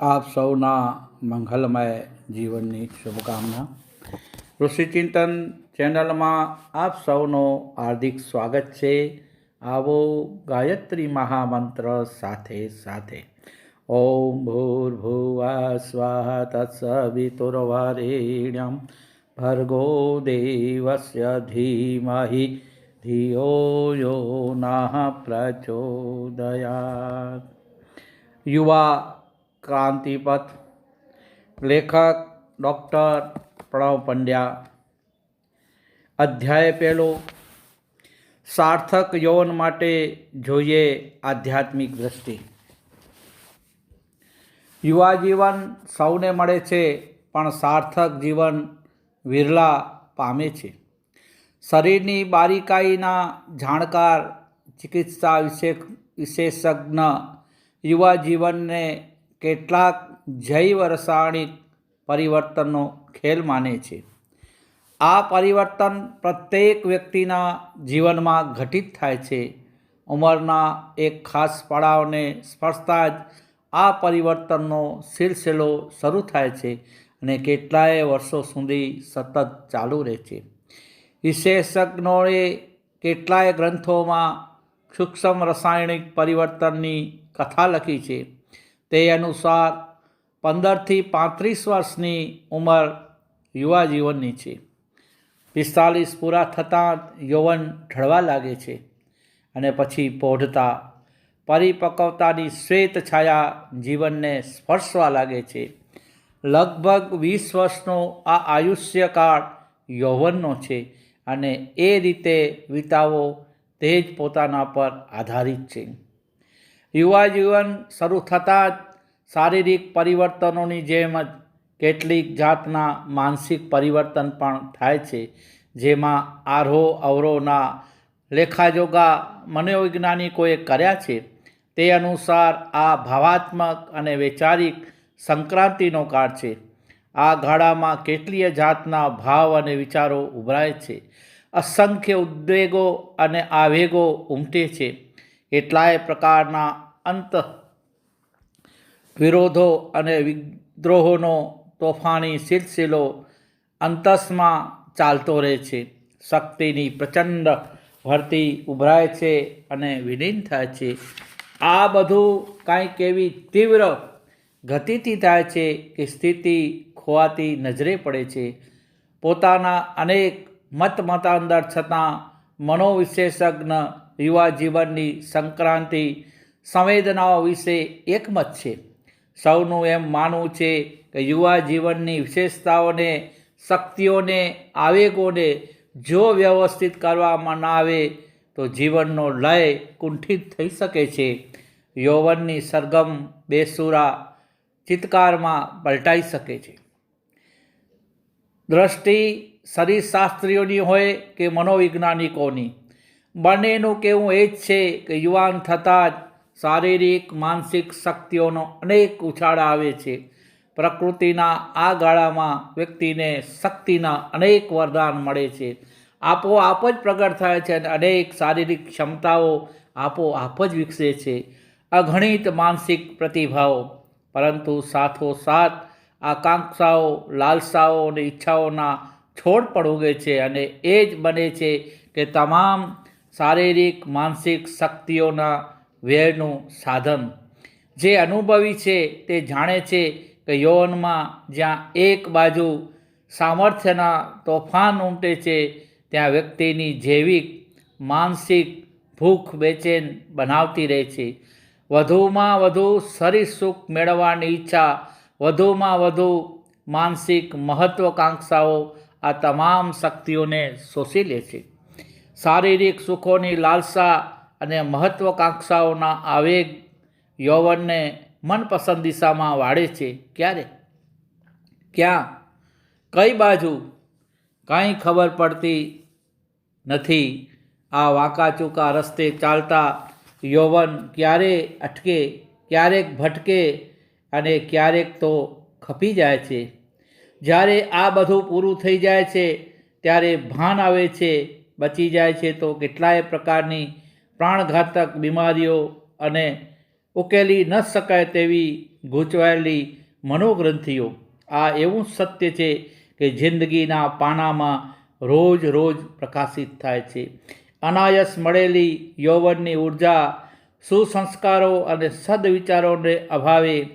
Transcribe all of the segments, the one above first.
આપ સૌના મંગલમય જીવનની શુભકામના. ઋષિચિંતન ચેનલમાં આપ સૌનો હાર્દિક સ્વાગત છે. આવો ગાયત્રી મહામંત્ર સાથે સાથે. ઓમ ભૂર્ભુવા સ્વાહ તત્સવિતુર્વરેણ્યમ ભર્ગો દેવસ્ય ધીમહિ ધિયો યો નઃ પ્રચોદયાત. યુવા ક્રાંતિપથ લેખક ડૉક્ટર પ્રણવ પંડ્યા અધ્યાય પહેલો સાર્થક યૌવન માટે જોઈએ આધ્યાત્મિક દ્રષ્ટિ યુવા જીવન સૌને મળે છે પણ સાર્થક જીવન વિરલા પામે છે શરીરની બારીકાઈના જાણકાર ચિકિત્સા વિશે વિશેષજ્ઞ યુવા જીવનને કેટલાક જૈવ રાસાયણિક પરિવર્તનનો ખેલ માને છે. આ પરિવર્તન પ્રત્યેક વ્યક્તિના જીવનમાં ઘટિત થાય છે. ઉંમરના એક ખાસ પડાવને સ્પર્શતા જ આ પરિવર્તનનો સિલસિલો શરૂ થાય છે અને કેટલાય વર્ષો સુધી સતત ચાલુ રહે છે. વિશેષજ્ઞોએ કેટલાય ગ્રંથોમાં સૂક્ષ્મ રાસાયણિક પરિવર્તનની કથા લખી છે. તે અનુસાર પંદરથી પાંત્રીસ વર્ષની ઉંમર યુવા જીવનની છે. પિસ્તાલીસ પૂરા થતાં યૌવન ઢળવા લાગે છે અને પછી પૌઢતા પરિપક્વતાની શ્વેત છાયા જીવનને સ્પર્શવા લાગે છે. લગભગ વીસ વર્ષનો આ આયુષ્યકાળ યૌવનનો છે અને એ રીતે વિતાવો તે જ પોતાના પર આધારિત છે. યુવા જીવન શરૂ થતાં જ શારીરિક પરિવર્તનોની જેમ જ કેટલીક જાતના માનસિક પરિવર્તન પણ થાય છે. જેમાં આરોહ, અવરોહના લેખાજોગા મનોવૈજ્ઞાનિકોએ કર્યા છે. તે અનુસાર આ ભાવાત્મક અને વૈચારિક સંક્રાંતિનો કાળ છે. આ ગાળામાં કેટલીય જાતના ભાવ અને વિચારો ઉભરાય છે. અસંખ્ય ઉદ્વેગો અને આવેગો ઉમટે છે. કેટલાય પ્રકારના અંત. વિરોધો અને વિદ્રોહોનો તોફાની સિલસિલો અંતસમાં ચાલતો રહે છે. શક્તિની પ્રચંડ ભરતી ઉભરાય છે અને વિલીન થાય છે. આ બધું કાંઈક એવી તીવ્ર ગતિથી થાય છે કે સ્થિતિ ખોવાતી નજરે પડે છે. પોતાના અનેક મત મતાંતર છતાં મનોવિશેષજ્ઞ યુવા જીવનની સંક્રાંતિ સંવેદનાઓ વિશે એકમત છે. સૌનું એમ માનવું છે કે યુવા જીવનની વિશેષતાઓને, શક્તિઓને, આવેગોને જો વ્યવસ્થિત કરવામાં ના આવે, તો જીવનનો લય કુંઠિત થઈ શકે છે. યૌવનની સરગમ બેસુરા ચિત્કારમાં પલટાઈ શકે છે. દ્રષ્ટિ શરીરશાસ્ત્રીઓની હોય કે મનોવૈજ્ઞાનિકોની. બંનેનું કહેવું એ જ છે કે યુવાન થતાં જ શારીરિક, માનસિક શક્તિઓનો અનેક ઉછાળ આવે છે. પ્રકૃતિના આ ગાળામાં વ્યક્તિને શક્તિના અનેક વરદાન મળે છે. આપોઆપ જ પ્રગટ થાય છે અને અનેક શારીરિક ક્ષમતાઓ આપોઆપ જ વિકસે છે. અગણિત માનસિક પ્રતિભાવો પરંતુ સાથોસાથ આકાંક્ષાઓ, લાલસાઓ અને ઈચ્છાઓના છોડ પણ ઉગે છે અને એ જ બને છે કે તમામ શારીરિક, માનસિક શક્તિઓના વ્યયનું સાધન. જે અનુભવી છે તે જાણે છે કે યૌવનમાં જ્યાં એક બાજુ સામર્થ્યના તોફાન ઉમટે છે, ત્યાં વ્યક્તિની જૈવિક, માનસિક ભૂખ બેચેન બનાવતી રહે છે. વધુમાં વધુ શરીર સુખ મેળવવાની ઈચ્છા, વધુમાં વધુ માનસિક મહત્વકાંક્ષાઓ આ તમામ શક્તિઓને શોષી લે છે. શારીરિક સુખોની લાલસા અને મહત્વકાંક્ષાઓના આવેગ યૌવનને મનપસંદ દિશામાં વાળે છે. ક્યારે? ક્યાં? કઈ બાજુ? કાંઈ ખબર પડતી નથી. આ વાંકા ચૂકા રસ્તે ચાલતા યૌવન ક્યારે અટકે, ક્યારેક ભટકે અને ક્યારેક તો ખપી જાય છે. જ્યારે આ બધું પૂરું થઈ જાય છે, ત્યારે ભાન આવે છે, બચી જાય છે તો કેટલાય પ્રકારની પ્રાણઘાતક બીમારીઓ અને ઉકેલી ન શકાય તેવી ગૂંચવાયેલી મનોગ્રંથિઓ. આ એવું સત્ય છે કે જિંદગીના પાનામાં રોજ રોજ પ્રકાશિત થાય છે. અનાયસ મળેલી યૌવનની ઊર્જા સુસંસ્કારો અને સદવિચારોને અભાવે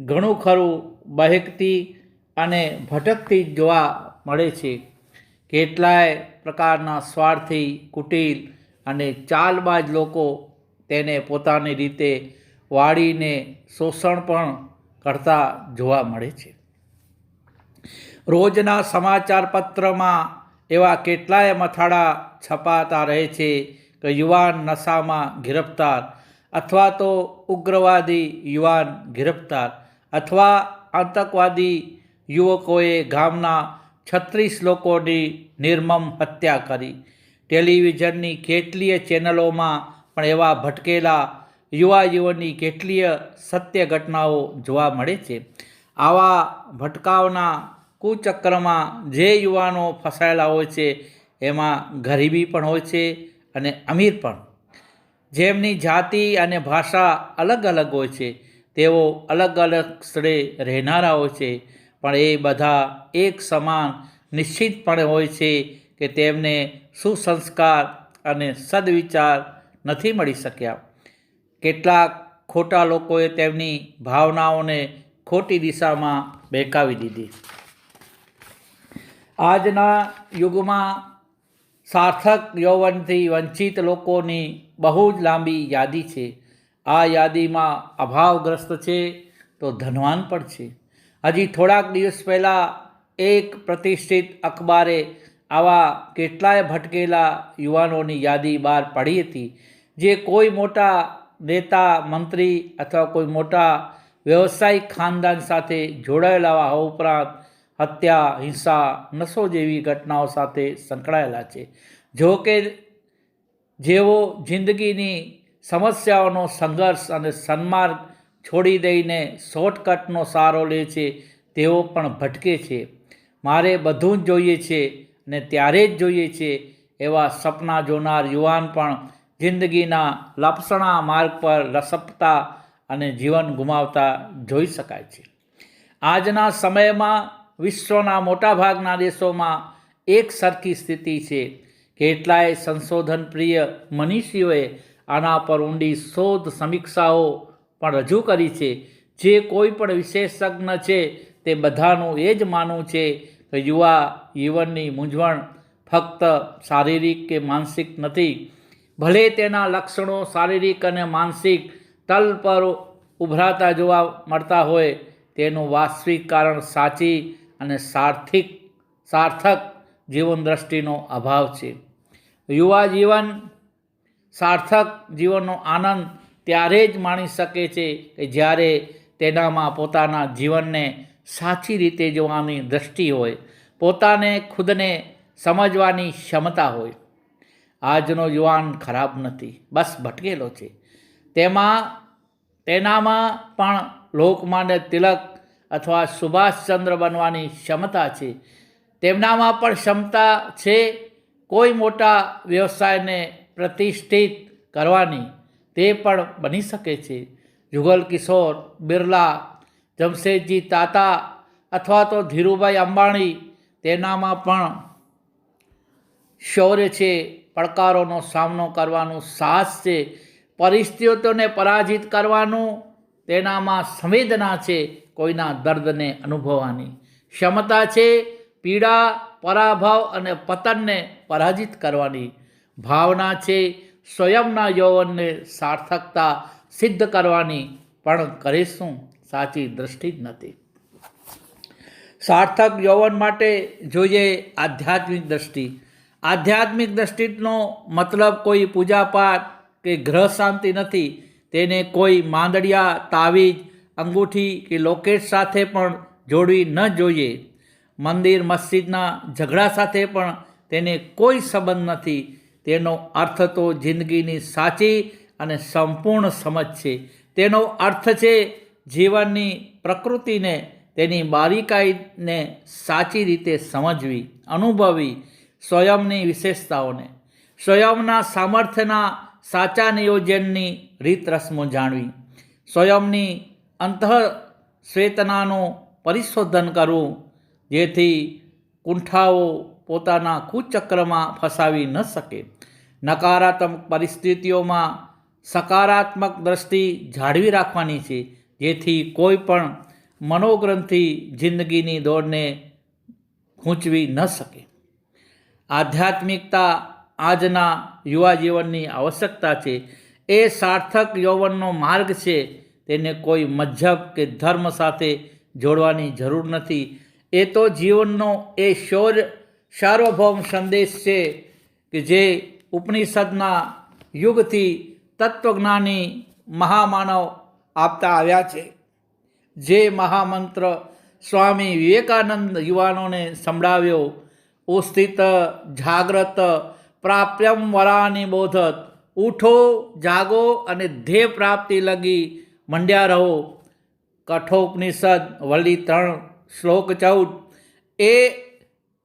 ઘણું ખરું બહેકતી અને ભટકતી જોવા મળે છે. કેટલાય પ્રકારના સ્વાર્થી, કુટિલ અને ચાલબાજ લોકો તેને પોતાની રીતે વાળીને શોષણ પણ કરતા જોવા મળે છે. રોજના સમાચાર પત્રમાં એવા કેટલાય મથાળા છપાતા રહે છે કે યુવાન નશામાં ગિરફ્તાર અથવા તો ઉગ્રવાદી યુવાન ગિરફ્તાર અથવા આતંકવાદી યુવકોએ ગામના છત્રીસ લોકોની નિર્મમ હત્યા કરી ટેલિવિઝનની કેટલીય ચેનલોમાં પણ એવા ભટકેલા યુવા યુવનની કેટલીય સત્ય ઘટનાઓ જોવા મળે છે. આવા ભટકાવના કુચક્રમાં જે યુવાનો ફસાયેલા હોય છે, એમાં ગરીબી પણ હોય છે અને અમીર પણ. જેમની જાતિ અને ભાષા અલગ અલગ હોય છે, તેઓ અલગ અલગ સ્થળે રહેનારા હોય છે, પણ એ બધા એક સમાન નિશ્ચિતપણે હોય છે કે તેમને સુસંસ્કાર અને સદવિચાર નથી મળી શક્યા. કેટલાક ખોટા લોકોએ તેમની ભાવનાઓને ખોટી દિશામાં બહેકાવી દીધી. આજના યુગમાં સાર્થક યૌવનથી વંચિત લોકોની બહુ જ લાંબી યાદી છે. આ યાદીમાં અભાવગ્રસ્ત છે તો ધનવાન પણ છે. હજી થોડાક દિવસ પહેલાં એક પ્રતિષ્ઠિત અખબારે આવા કેટલાય ભટકેલા યુવાનોની યાદી બહાર પાડી હતી, જે કોઈ મોટા નેતા, મંત્રી અથવા કોઈ મોટા વ્યવસાયિક ખાનદાન સાથે જોડાયેલા હોવા ઉપરાંત હત્યા, હિંસા, નશો જેવી ઘટનાઓ સાથે સંકળાયેલા છે. જો કે જેઓ જિંદગીની સમસ્યાઓનો સંઘર્ષ અને સન્માર્ગ છોડી દઈને શોર્ટકટનો સારો લે છે, તેઓ પણ ભટકે છે. મારે બધું જ જોઈએ છે અને ત્યારે જ જોઈએ છે એવા સપના જોનાર યુવાન પણ જિંદગીના લપસણા માર્ગ પર લસપતા અને જીવન ગુમાવતા જોઈ શકાય છે. આજના સમયમાં વિશ્વના મોટાભાગના દેશોમાં એક સરખી સ્થિતિ છે. કેટલાય સંશોધન પ્રિય મનીષીઓએ આના પર ઊંડી શોધ સમીક્ષાઓ પણ રજૂ કરી છે. જે કોઈ પણ વિશેષજ્ઞ છે તે બધાનું એ જ માનવું છે કે યુવા જીવનની મૂંઝવણ ફક્ત શારીરિક કે માનસિક નથી, ભલે તેના લક્ષણો શારીરિક અને માનસિક તલ પર ઉભરાતા જોવા મળતા હોય, તેનું વાસ્તવિક કારણ સાચી અને સાર્થિક, સાર્થક જીવન દ્રષ્ટિનો અભાવ છે. યુવા જીવન સાર્થક જીવનનો આનંદ ત્યારે જ માણી શકે છે કે જ્યારે તેનામાં પોતાના જીવનને સાચી રીતે જોવાની દ્રષ્ટિ હોય, પોતાને ખુદને સમજવાની ક્ષમતા હોય. આજનો યુવાન ખરાબ નથી, બસ ભટકેલો છે. તેમાં, તેનામાં પણ લોકમાન્ય તિલક અથવા સુભાષચંદ્ર બનવાની ક્ષમતા છે. તેમનામાં પણ ક્ષમતા છે કોઈ મોટા વ્યવસાયને પ્રતિષ્ઠિત કરવાની, તે પણ બની શકે છે. જુગલ કિશોર બિરલા જમશેદજી તાતા અથવા તો ધીરુભાઈ અંબાણી તેનામાં પણ શૌર્ય છે, પડકારોનો સામનો કરવાનું સાહસ છે, પરિસ્થિતિઓને પરાજિત કરવાનું તેનામાં સંવેદના છે, કોઈના દર્દને અનુભવવાની ક્ષમતા છે, પીડા, પરાભવ અને પતનને પરાજિત કરવાની ભાવના છે, સ્વયંના યૌવનને સાર્થકતા સિદ્ધ કરવાની પણ કરે શું સાચી દ્રષ્ટિ જ નથી. સાર્થક યૌવન માટે જોઈએ આધ્યાત્મિક દ્રષ્ટિ. આધ્યાત્મિક દ્રષ્ટિનો મતલબ કોઈ પૂજાપાઠ કે ગ્રહ શાંતિ નથી. તેને કોઈ માંદડિયા, તાવીજ, અંગૂઠી કે લોકેટ સાથે પણ જોડવી ન જોઈએ. મંદિર, મસ્જિદના ઝઘડા સાથે પણ તેને કોઈ સંબંધ નથી. તેનો અર્થ તો જિંદગીની સાચી અને સંપૂર્ણ સમજ છે. તેનો અર્થ છે જીવનની પ્રકૃતિને, તેની બારીકાઈને સાચી રીતે સમજવી, અનુભવી સ્વયંની વિશેષતાઓને, સ્વયંના સામર્થ્યના સાચા નિયોજનની રીત રસમો જાણવી, સ્વયંની અંતઃ શ્વેતનાનું પરિશોધન કરવું, જેથી કુંઠાઓ પોતાના કુચક્રમાં ફસાવી ન શકે. નકારાત્મક પરિસ્થિતિઓમાં સકારાત્મક દ્રષ્ટિ જાળવી રાખવાની છે. જેથી કોઈ પણ મનોગ્રંથિ જિંદગીની દોડને ખૂંચવી ન શકે. આધ્યાત્મિકતા આજના યુવા જીવનની આવશ્યકતા છે. એ સાર્થક યૌવનનો માર્ગ છે. તેને કોઈ મજહબ કે ધર્મ સાથે જોડવાની જરૂર નથી. એ તો જીવનનો એ શૌર્ય સાર્વભૌમ સંદેશ છે કે જે ઉપનિષદના યુગથી તત્વજ્ઞાની મહામાનવ આપતા આવ્યા છે. જે મહામંત્ર સ્વામી વિવેકાનંદ યુવાનોને સંભળાવ્યો, ઉસ્થિત જાગ્રત પ્રાપ્યમ વરાની બોધત, ઉઠો, જાગો અને ધ્યેય પ્રાપ્તિ લગી મંડ્યા રહો. કઠોપનિષદ, વલ્લી ત્રણ, શ્લોક ચૌદ. એ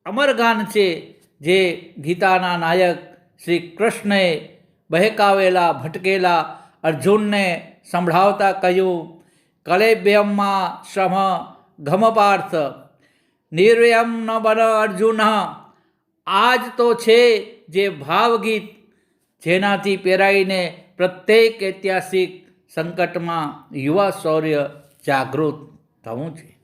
અમરગાન છે જે ગીતાના નાયક શ્રી કૃષ્ણએ બહેકાવેલા, ભટકેલા અર્જુનને સંભળાવતા કહ્યું, કલેબ્યમમાં શ્રમ ઘમપાર્થ નિર્વ્યમ ન બન અર્જુન, આજ તો છે જે ભાવગીત જેનાથી પેરાઈને પ્રત્યેક ઐતિહાસિક સંકટમાં યુવા શૌર્ય જાગૃત થવું છે